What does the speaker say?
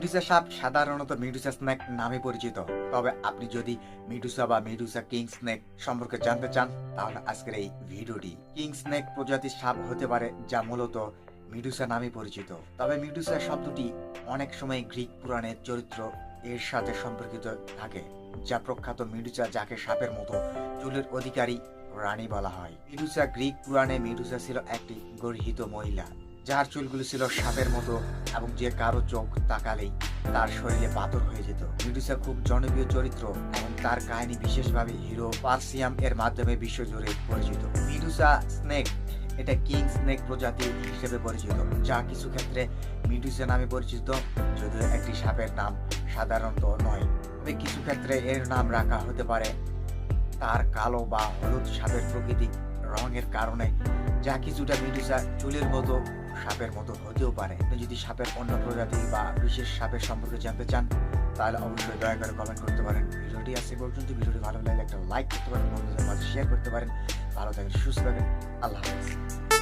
মিডুসা সাপ সাধারণত মিডুসা স্নেক নামে পরিচিত। তবে আপনি যদি মিডুসা বা মিডুসা কিং স্নেক সম্পর্কে জানতে চান, তাহলে আজকের এই ভিডিওটি কিং স্নেক প্রজাতির সাপ হতে পারে যা মূলত মিডুসা নামে পরিচিত। তবে মিডুসা শব্দটি অনেক সময় গ্রিক পুরাণের চরিত্র এর সাথে সম্পর্কিত থাকে, যা প্রখ্যাত মিডুসা যাকে সাপের মতো চুলের অধিকারী রানী বলা হয়। মিডুসা গ্রিক পুরাণে মিডুসা ছিল একটি গর্হিত মহিলা। যার চুলগুলো ছিল সাপের মতো এবং যে কারও চোখ তাকালেই তার শরীরে পাথর হয়ে যেত। মিডুসা খুব জনপ্রিয় চরিত্র এবং তার কাহিনী বিশেষভাবে হিরো পার্সিয়াম এর মাধ্যমে বিশ্বজুড়ে পরিচিত। মিডুসা স্নেক এটা কিং স্নেক প্রজাতি হিসেবে পরিচিত, যা কিছু ক্ষেত্রে মিডুসা নামে পরিচিত, যদিও একটি সাপের নাম সাধারণত নয়। তবে কিছু ক্ষেত্রে এর নাম রাখা হতে পারে তার কালো বা হলুদ সাপের প্রকৃতি রঙের কারণে, যা কিছুটা মিডুসা চুলের মতো সাপের মতো হতেও পারে। আপনি যদি সাপের অন্য প্রজাতি বা বিশেষ সাপের সম্পর্কে জানতে চান, তাহলে অবশ্যই দয়া করে কমেন্ট করতে পারেন। ভিডিওটি আছে পর্যন্ত। ভিডিওটি ভালো লাগলে একটা লাইক করতে পারেন, বন্ধুদের মাঝে শেয়ার করতে পারেন। ভালো থাকেন, সুস্থ থাকেন। আল্লাহ হাফেজ।